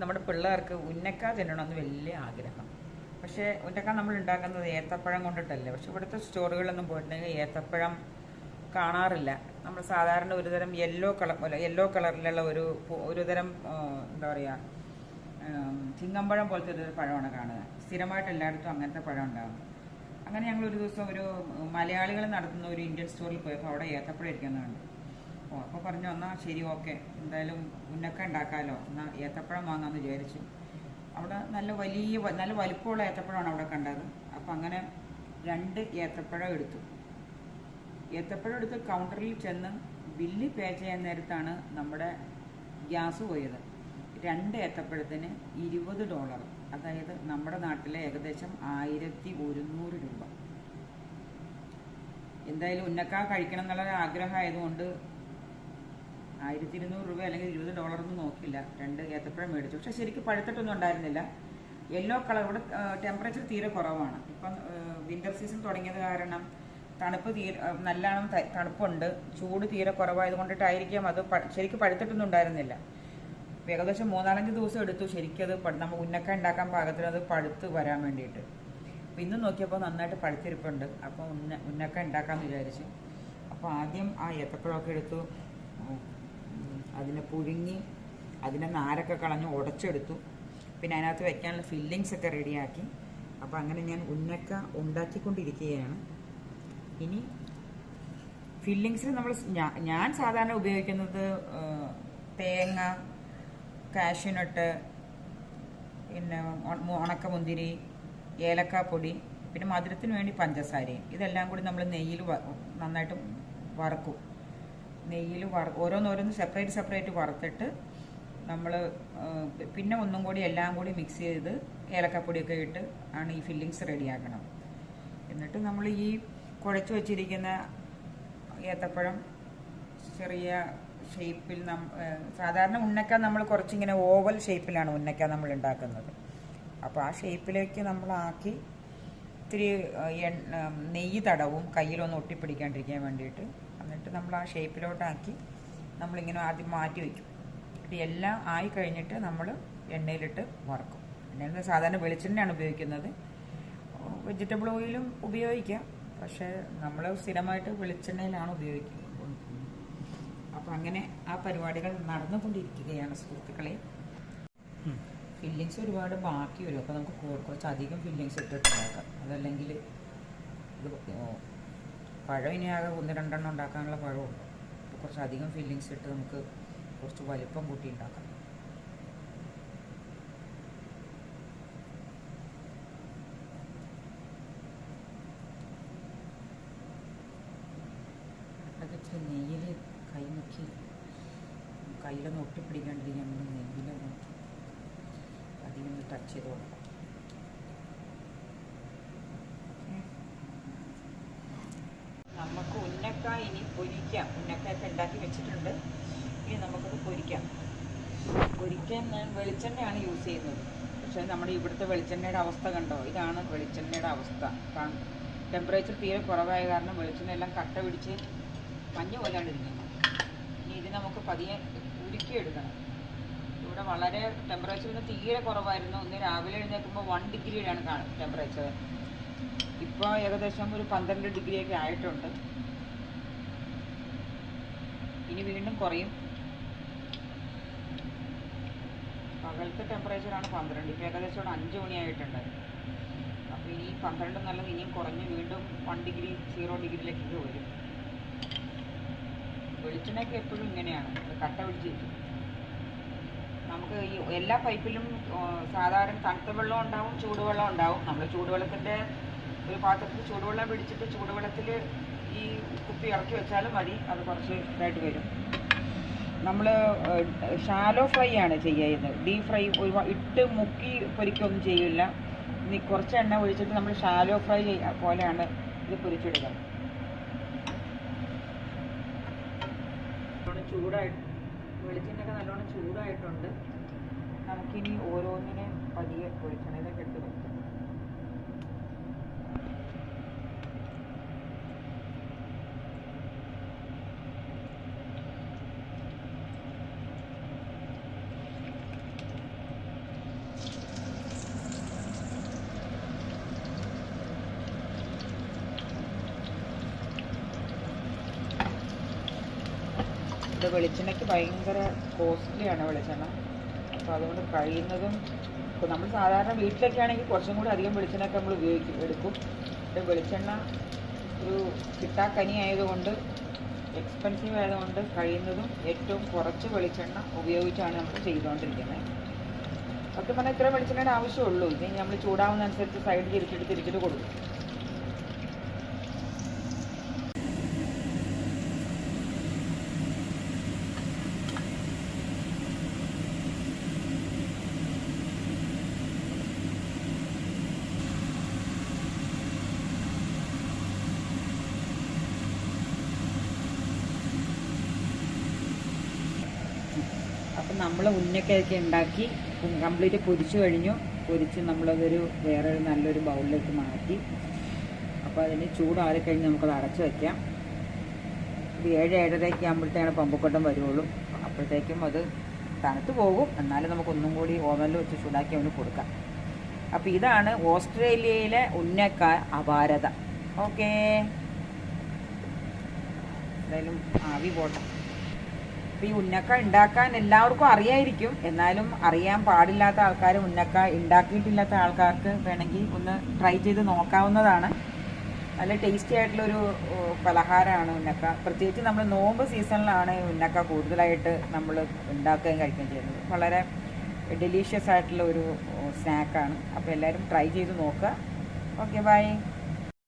നമ്മുടെ പിള്ളേർക്ക് ഉന്നക്ക തിന്നണമെന്ന് വലിയ ആഗ്രഹം. പക്ഷേ ഉന്നക്ക നമ്മൾ ഉണ്ടാക്കുന്നത് ഏത്തപ്പഴം കൊണ്ടിട്ടല്ലേ. പക്ഷെ ഇവിടുത്തെ സ്റ്റോറുകളിലൊന്നും പോയിട്ടുണ്ടെങ്കിൽ ഏത്തപ്പഴം കാണാറില്ല. നമ്മൾ സാധാരണ ഒരുതരം യെല്ലോ കളർ യെല്ലോ കളറിലുള്ള ഒരു ഒരുതരം എന്താ പറയുക ചിങ്ങമ്പഴം പോലത്തെ ഒരു പഴമാണ് കാണുക. സ്ഥിരമായിട്ട് എല്ലായിടത്തും അങ്ങനത്തെ പഴം ഉണ്ടാകും അങ്ങനെ ഞങ്ങൾ ഒരു ദിവസം ഒരു മലയാളികൾ നടത്തുന്ന ഒരു ഇന്ത്യൻ സ്റ്റോറിൽ പോയപ്പോൾ അവിടെ ഏത്തപ്പഴം ഇരിക്കുന്നത് കണ്ടു. ഓ അപ്പോൾ പറഞ്ഞു എന്നാൽ ശരി ഓക്കെ. എന്തായാലും ഉന്നക്ക ഉണ്ടാക്കാമല്ലോ എന്നാൽ ഏത്തപ്പഴം വാങ്ങാമെന്ന് വിചാരിച്ചു. അവിടെ നല്ല വലിയ നല്ല വലിപ്പമുള്ള ഏത്തപ്പഴമാണ് അവിടെ കണ്ടത്. അപ്പം അങ്ങനെ രണ്ട് ഏത്തപ്പഴം എടുത്തു. ഏത്തപ്പഴം എടുത്ത് കൗണ്ടറിൽ ചെന്ന് ബില്ല് പേ ചെയ്യാൻ നേരത്താണ് നമ്മുടെ ഗ്യാസ് പോയത്. രണ്ട് ഏത്തപ്പഴത്തിന് ഇരുപത് ഡോളർ അതായത് നമ്മുടെ നാട്ടിലെ ഏകദേശം ആയിരത്തി ഒരുന്നൂറ് രൂപ. എന്തായാലും ഉന്നക്ക കഴിക്കണം എന്നുള്ള ആഗ്രഹമായതുകൊണ്ട് ആയിരത്തി ഇരുന്നൂറ് രൂപ അല്ലെങ്കിൽ ഇരുപത് ഡോളർ ഒന്നും നോക്കില്ല രണ്ട് ഏത്തപ്പഴം മേടിച്ചു. പക്ഷെ ശരിക്കും പഴുത്തിട്ടൊന്നും ഉണ്ടായിരുന്നില്ല. യെല്ലോ കളർ ഇവിടെ ടെമ്പറേച്ചർ തീരെ കുറവാണ്. ഇപ്പം വിന്റർ സീസൺ തുടങ്ങിയത് കാരണം തണുപ്പ് തീരെ നല്ലോണം തണുപ്പുണ്ട്. ചൂട് തീരെ കുറവായത് കൊണ്ടിട്ടായിരിക്കാം അത് ശരിക്കും പഴുത്തിട്ടൊന്നും ഉണ്ടായിരുന്നില്ല. ഏകദേശം മൂന്നാലഞ്ച് ദിവസം എടുത്തു ശരിക്കും അത് നമ്മൾ ഉന്നക്ക ഉണ്ടാക്കാൻ പാകത്തിന് അത് പഴുത്ത് വരാൻ വേണ്ടിയിട്ട്. അപ്പം ഇന്ന് നോക്കിയപ്പോൾ നന്നായിട്ട് പഴുത്തിരിപ്പുണ്ട്. അപ്പോൾ ഉന്ന ഉന്നക്ക ഉണ്ടാക്കാമെന്ന് വിചാരിച്ചു. അപ്പോൾ ആദ്യം ആ ഏത്തപ്പഴമൊക്കെ എടുത്തു. അതിനെ പുഴുങ്ങി അതിനെ നാരൊക്കെ കളഞ്ഞ് ഉടച്ചെടുത്തു. പിന്നെ അതിനകത്ത് വയ്ക്കാനുള്ള ഫില്ലിങ്സ് ഒക്കെ റെഡിയാക്കി അപ്പോൾ അങ്ങനെ ഞാൻ ഉന്നക്ക ഉണ്ടാക്കിക്കൊണ്ടിരിക്കുകയാണ്. ഇനി ഫില്ലിങ്സിൽ നമ്മൾ ഞാൻ സാധാരണ ഉപയോഗിക്കുന്നത് തേങ്ങ കാഷ്യൂനട്ട് പിന്നെ ഉണ- ഉണക്കമുന്തിരി ഏലക്കാപ്പൊടി പിന്നെ മധുരത്തിന് വേണ്ടി പഞ്ചസാരയും. ഇതെല്ലാം കൂടി നമ്മൾ നെയ്യിൽ നന്നായിട്ട് വറക്കും. നെയ്യിൽ ഓരോന്നോരോന്ന് സെപ്പറേറ്റ് സെപ്പറേറ്റ് വറുത്തിട്ട് നമ്മൾ പിന്നെ ഒന്നും കൂടി എല്ലാം കൂടി മിക്സ് ചെയ്ത് ഏലക്കപ്പൊടിയൊക്കെ ഇട്ട് ആണ് ഈ ഫില്ലിങ്സ് റെഡിയാക്കണം. എന്നിട്ട് നമ്മൾ ഈ കുഴച്ച് വച്ചിരിക്കുന്ന ഏത്തപ്പഴം ചെറിയ ഷേപ്പിൽ നം സാധാരണ ഉന്നക്ക നമ്മൾ കുറച്ചിങ്ങനെ ഓവൽ ഷേപ്പിലാണ് ഉന്നക്ക നമ്മൾ ഉണ്ടാക്കുന്നത്. അപ്പോൾ ആ ഷേപ്പിലേക്ക് നമ്മളാക്കി ഇത്തിരി നെയ്യ് തടവും കയ്യിലൊന്ന് ഒട്ടിപ്പിടിക്കാണ്ടിരിക്കാൻ വേണ്ടിയിട്ട് എന്നിട്ട് നമ്മൾ ആ ഷേപ്പിലോട്ടാക്കി നമ്മളിങ്ങനെ ആദ്യം മാറ്റി വയ്ക്കും. ഇത് എല്ലാം ആയി കഴിഞ്ഞിട്ട് നമ്മൾ എണ്ണയിലിട്ട് വറക്കും. എണ്ണയിൽ സാധാരണ വെളിച്ചെണ്ണയാണ് ഉപയോഗിക്കുന്നത്. വെജിറ്റബിൾ ഓയിലും ഉപയോഗിക്കാം. പക്ഷേ നമ്മൾ സ്ഥിരമായിട്ട് വെളിച്ചെണ്ണയിലാണ് ഉപയോഗിക്കുന്നത്. അപ്പം അങ്ങനെ ആ പരിപാടികൾ നടന്നുകൊണ്ടിരിക്കുകയാണ് സുഹൃത്തുക്കളെ. ഫില്ലിങ്സ് ഒരുപാട് ബാക്കി വരും. അപ്പോൾ നമുക്ക് കുറച്ച് അധികം ഫില്ലിങ്സ് ഇട്ടിട്ടുണ്ടാക്കാം. അതല്ലെങ്കിൽ ഇത് പഴം ഇനി ആകെ ഒന്ന് രണ്ടെണ്ണം ഉണ്ടാക്കാനുള്ള പഴമുണ്ട് അപ്പോൾ കുറച്ച് അധികം ഫില്ലിങ്സ് ഇട്ട് നമുക്ക് കുറച്ച് വലിപ്പം കൂട്ടി ഉണ്ടാക്കാം. അതൊക്കെ നെയ്യിൽ കൈമുക്കി കയ്യിലൊന്ന് ഒട്ടിപ്പിടിക്കാണ്ടിരിക്കാൻ വേണ്ടി നെയ്യിലൊന്ന് അധികം ടച്ച് ചെയ്ത് കൊടുക്കാം ഓക്കേ. നമുക്ക് ഉന്നക്ക ഇനി പൊരിക്കാം. ഉന്നക്കയൊക്കെ ഉണ്ടാക്കി വെച്ചിട്ടുണ്ട്. ഇനി നമുക്കത് പൊരിക്കാം. പൊരിക്കാൻ ഞാൻ വെളിച്ചെണ്ണയാണ് യൂസ് ചെയ്യുന്നത്. പക്ഷേ നമ്മുടെ ഇവിടുത്തെ വെളിച്ചെണ്ണയുടെ അവസ്ഥ കണ്ടോ? ഇതാണ് വെളിച്ചെണ്ണയുടെ അവസ്ഥ. ടെമ്പറേച്ചർ തീരെ കുറവായ കാരണം വെളിച്ചെണ്ണ എല്ലാം കട്ട പിടിച്ച് മഞ്ഞ പോലെയാണ് ഇരിക്കുന്നത് ഇനി ഇത് നമുക്ക് പതിയെ ഉരുക്കിയെടുക്കണം. ഇവിടെ വളരെ ടെമ്പറേച്ചർ ഇന്ന് തീരെ കുറവായിരുന്നു. ഇന്ന് രാവിലെ എഴുന്നേൽക്കുമ്പോൾ വൺ ഡിഗ്രിയുടെയാണ് ടെമ്പറേച്ചർ ഇപ്പോൾ ഏകദേശം ഒരു പന്ത്രണ്ട് ഡിഗ്രിയൊക്കെ ആയിട്ടുണ്ട്. ഇനി വീണ്ടും കുറയും. പകലത്തെ ടെമ്പറേച്ചറാണ് പന്ത്രണ്ട്. ഇപ്പോൾ ഏകദേശം ഇവിടെ അഞ്ച് മണിയായിട്ടുണ്ട്. അപ്പോൾ ഇനി പന്ത്രണ്ട് നല്ലത് ഇനിയും കുറഞ്ഞ് വീണ്ടും വൺ ഡിഗ്രി സീറോ ഡിഗ്രിയിലേക്കൊക്കെ വരും. വെളിച്ചെണ്ണയൊക്കെ എപ്പോഴും ഇങ്ങനെയാണ്. കട്ട പിടിച്ചിരിക്കും നമുക്ക് ഈ എല്ലാ പൈപ്പിലും സാധാരണ തണുത്ത വെള്ളം ഉണ്ടാവും ചൂടുവെള്ളം ഉണ്ടാവും. നമ്മൾ ചൂടുവെള്ളത്തിന്റെ ഒരു പാത്രത്തിൽ ചൂടുവെള്ളം പിടിച്ചിട്ട് ചൂടുവെള്ളത്തിൽ ഈ കുപ്പി ഇറക്കി വെച്ചാലും മതി. അത് കുറച്ച് ഇതായിട്ട് വരും. നമ്മൾ ഷാലോ ഫ്രൈ ആണ് ചെയ്യുന്നത്. ഡീപ് ഫ്രൈ ഇട്ട് മുക്കി പൊരിക്കൊന്നും ചെയ്യില്ല ഇനി കുറച്ച് എണ്ണ ഒഴിച്ചിട്ട് നമ്മൾ ഷാലോ ഫ്രൈ പോലെയാണ് ഇത് പൊരിച്ചിടുക നല്ലോണം ചൂടായിട്ട് വെളിച്ചെണ്ണയൊക്കെ നല്ലോണം ചൂടായിട്ടുണ്ട്. നമുക്കിനി ഓരോന്നിനെ പതിയെ പൊരിക്കണം ഇതൊക്കെ എടുത്ത് വെക്കാം. ഇത് വെളിച്ചെണ്ണയ്ക്ക് ഭയങ്കര കോസ്റ്റ്ലിയാണ് വെളിച്ചെണ്ണ. അപ്പോൾ അതുകൊണ്ട് കഴിയുന്നതും ഇപ്പോൾ നമ്മൾ സാധാരണ വീട്ടിലൊക്കെ ആണെങ്കിൽ കുറച്ചും കൂടി അധികം വെളിച്ചെണ്ണയൊക്കെ നമ്മൾ ഉപയോഗിക്കും എടുക്കും. ഇത് വെളിച്ചെണ്ണ ഒരു കിട്ടാക്കനി ആയതുകൊണ്ട് എക്സ്പെൻസീവ് ആയതുകൊണ്ട് കഴിയുന്നതും ഏറ്റവും കുറച്ച് വെളിച്ചെണ്ണ ഉപയോഗിച്ചാണ് നമ്മൾ ചെയ്തുകൊണ്ടിരിക്കുന്നത് സത്യം പറഞ്ഞാൽ ഇത്ര വെളിച്ചെണ്ണയുടെ ആവശ്യമുള്ളൂ. ഇത് നമ്മൾ ചൂടാവുന്നതനുസരിച്ച് സൈഡ് തിരിച്ചിട്ട് തിരിച്ചിട്ട് കൊടുക്കും. അപ്പം നമ്മൾ ഉന്നക്കയൊക്കെ ഉണ്ടാക്കി കംപ്ലീറ്റ് പൊരിച്ചു കഴിഞ്ഞു. പൊരിച്ച് നമ്മളതൊരു വേറെ ഒരു നല്ലൊരു ബൗളിലേക്ക് മാറ്റി. അപ്പോൾ അതിന് ചൂടാറി കഴിഞ്ഞ് നമുക്കത് അടച്ചു വയ്ക്കാം ഒരു ഏഴ് ഏഴരയ്ക്ക് ആകുമ്പോഴത്തേക്കാണ് പമ്പക്കൊട്ടം വരുള്ളൂ അപ്പോഴത്തേക്കും അത് തണുത്ത് പോകും. എന്നാലും നമുക്കൊന്നും കൂടി ഓവനിൽ വെച്ച് ചൂടാക്കി അവന് കൊടുക്കാം. അപ്പോൾ ഇതാണ് ഓസ്ട്രേലിയയിലെ ഉന്നക്ക അപാരത. ഓക്കേ. എന്തായാലും ആവി പോട്ടെ. അപ്പോൾ ഈ ഉന്നക്ക ഉണ്ടാക്കാൻ എല്ലാവർക്കും അറിയായിരിക്കും. എന്നാലും അറിയാൻ പാടില്ലാത്ത ആൾക്കാർ ഉന്നക്ക ഉണ്ടാക്കിയിട്ടില്ലാത്ത ആൾക്കാർക്ക് വേണമെങ്കിൽ ഒന്ന് ട്രൈ ചെയ്ത് നോക്കാവുന്നതാണ്. നല്ല ടേസ്റ്റി ആയിട്ടുള്ളൊരു പലഹാരമാണ് ഉന്നക്ക. പ്രത്യേകിച്ച് നമ്മൾ നോമ്പ് സീസണിലാണ് ഉന്നക്ക കൂടുതലായിട്ട് നമ്മൾ ഉണ്ടാക്കുകയും കഴിക്കുകയും ചെയ്യുന്നത്. വളരെ ഡെലീഷ്യസ് ആയിട്ടുള്ള ഒരു സ്നാക്കാണ് അപ്പോൾ എല്ലാവരും ട്രൈ ചെയ്ത് നോക്കുക. Okay bye